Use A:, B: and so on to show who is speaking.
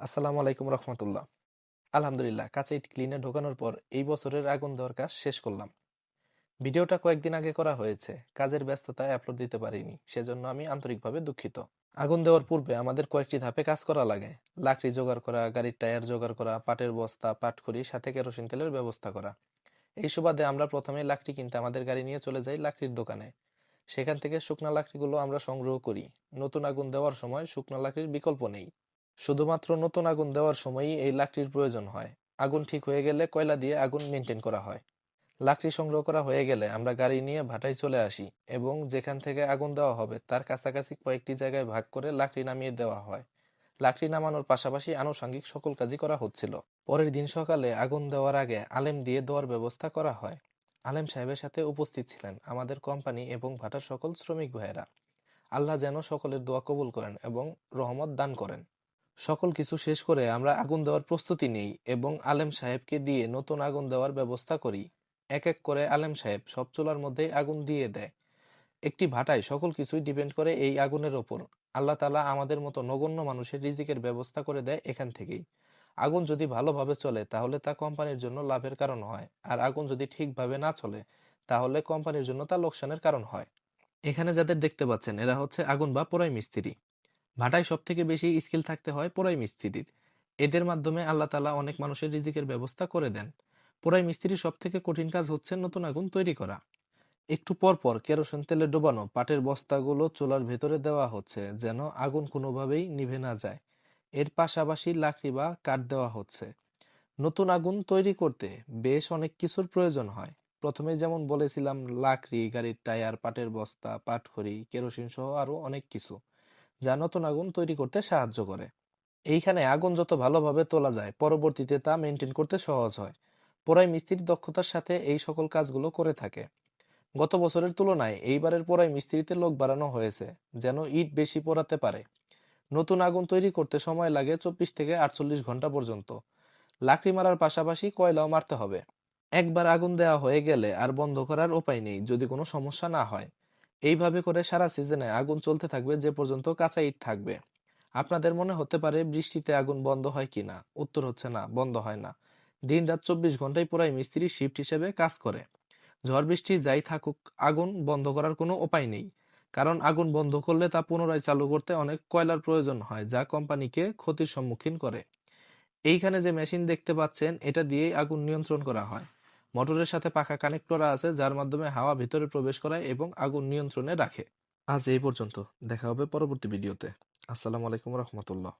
A: আসসালামু আলাইকুম রহমতুল্লাহ। আলহামদুলিল্লাহ কাছে ইট ক্লিনে ঢোকানোর পর এই বছরের আগুন দেওয়ার কাজ শেষ করলাম। ভিডিওটা কয়েকদিন আগে করা হয়েছে, কাজের ব্যস্ততায় আপলোড দিতে পারিনি, সেজন্য আমি আন্তরিকভাবে দুঃখিত। আগুন দেওয়ার পূর্বে আমাদের কয়েকটি ধাপে কাজ করা লাগে। লাকড়ি জোগাড় করা, গাড়ির টায়ার জোগাড় করা, পাটের বস্তা পাটখড়ি সাথে কেরোসিন তেলের ব্যবস্থা করা। এই সুবাদে আমরা প্রথমে লাকড়ি কিনতে আমাদের গাড়ি নিয়ে চলে যাই লাকড়ির দোকানে। সেখান থেকে শুকনা লাকড়িগুলো আমরা সংগ্রহ করি। নতুন আগুন দেওয়ার সময় শুকনা লাকড়ির বিকল্প নেই। শুধুমাত্র নতুন আগুন দেওয়ার সময়ই এই লাকড়ির প্রয়োজন হয়। আগুন ঠিক হয়ে গেলে কয়লা দিয়ে আগুন মেনটেন করা হয়। লাকড়ি সংগ্রহ করা হয়ে গেলে আমরা গাড়ি নিয়ে ভাটায় চলে আসি এবং যেখান থেকে আগুন দেওয়া হবে তার কাছাকাছি কয়েকটি জায়গায় ভাগ করে লাকড়ি নামিয়ে দেওয়া হয়। লাকড়ি নামানোর পাশাপাশি আনুষঙ্গিক সকল কাজই করা হচ্ছিল। পরের দিন সকালে আগুন দেওয়ার আগে আলেম দিয়ে দেওয়ার ব্যবস্থা করা হয়। আলেম সাহেবের সাথে উপস্থিত ছিলেন আমাদের কোম্পানি এবং ভাটার সকল শ্রমিক ভাইয়েরা। আল্লাহ যেন সকলের দোয়া কবুল করেন এবং রহমত দান করেন। সকল কিছু শেষ করে আমরা আগুন দেওয়ার প্রস্তুতি নেই এবং আলেম সাহেবকে দিয়ে নতুন আগুন দেওয়ার ব্যবস্থা করি। এক এক করে আলেম সাহেব সব চুলার মধ্যেই আগুন দিয়ে দেয়। একটি ভাটায় সকল কিছুই ডিপেন্ড করে এই আগুনের ওপর। আল্লাহ তালা আমাদের মতো নগণ্য মানুষের রিজিকের ব্যবস্থা করে দেয় এখান থেকেই। আগুন যদি ভালোভাবে চলে, তাহলে তা কোম্পানির জন্য লাভের কারণ হয়। আর আগুন যদি ঠিকভাবে না চলে, তাহলে কোম্পানির জন্য তা লোকসানের কারণ হয়। এখানে যাদের দেখতে পাচ্ছেন, এরা হচ্ছে আগুন বা পোড়াই মিস্ত্রি। ভাটায় সব থেকে বেশি স্কিল থাকতে হয় পোড়াই মিস্ত্রির। এদের মাধ্যমে আল্লাহ তালা অনেক মানুষের রিজিকের ব্যবস্থা করে দেন। পোড়াই মিস্ত্রির সব থেকে কঠিন কাজ হচ্ছে নতুন আগুন তৈরি করা। একটু পর পর কেরোসিন তেলে ডোবানো, পাটের বস্তাগুলো চুলার ভেতরে দেওয়া হচ্ছে যেন আগুন কোনোভাবেই নিভে না যায়। এর পাশাপাশি লাকড়ি বা কাঠ দেওয়া হচ্ছে। নতুন আগুন তৈরি করতে বেশ অনেক কিছুর প্রয়োজন হয়। প্রথমে যেমন বলেছিলাম, লাকড়ি, গাড়ির টায়ার, পাটের বস্তা, পাটখড়ি, কেরোসিন সহ আরও অনেক কিছু। যা নতুন আগুন তৈরি করতে সাহায্য করে। এইখানে আগুন যত ভালোভাবে তোলা যায়, পরবর্তীতে তা মেনটেন করতে সহজ হয়। পোড়াই মিস্ত্রির দক্ষতার সাথে এই সকল কাজগুলো করে থাকে। গত বছরের তুলনায় এইবারের পোড়াই মিস্ত্রিতে লোক বাড়ানো হয়েছে, যেন ইট বেশি পোড়াতে পারে। নতুন আগুন তৈরি করতে সময় লাগে চব্বিশ থেকে আটচল্লিশ ঘণ্টা পর্যন্ত। লাকড়ি মারার পাশাপাশি কয়লাও মারতে হবে। একবার আগুন দেওয়া হয়ে গেলে আর বন্ধ করার উপায় নেই যদি কোনো সমস্যা না হয়। এইভাবে করে সারা সিজনে আগুন চলতে থাকবে, যে পর্যন্ত কাঁচা ইট থাকবে। আপনাদের মনে হতে পারে বৃষ্টিতে আগুন বন্ধ হয় কিনা উত্তর হচ্ছে না, বন্ধ হয় না। দিন রাত চব্বিশ ঘন্টায় পুরাই মিস্ত্রি শিফট হিসেবে কাজ করে। ঝড় বৃষ্টি যাই থাকুক, আগুন বন্ধ করার কোনো উপায় নেই। কারণ আগুন বন্ধ করলে তা পুনরায় চালু করতে অনেক কয়লার প্রয়োজন হয়, যা কোম্পানিকে ক্ষতির সম্মুখীন করে। এইখানে যে মেশিন দেখতে পাচ্ছেন, এটা দিয়েই আগুন নিয়ন্ত্রণ করা হয়। মোটরের সাথে পাখা কানেক্ট করা আছে, যার মাধ্যমে হাওয়া ভিতরে প্রবেশ করায় এবং আগুন নিয়ন্ত্রণে রাখে। আজ এই পর্যন্ত। দেখা হবে পরবর্তী ভিডিওতে। আসসালামু আলাইকুম রহমতুল্লাহ।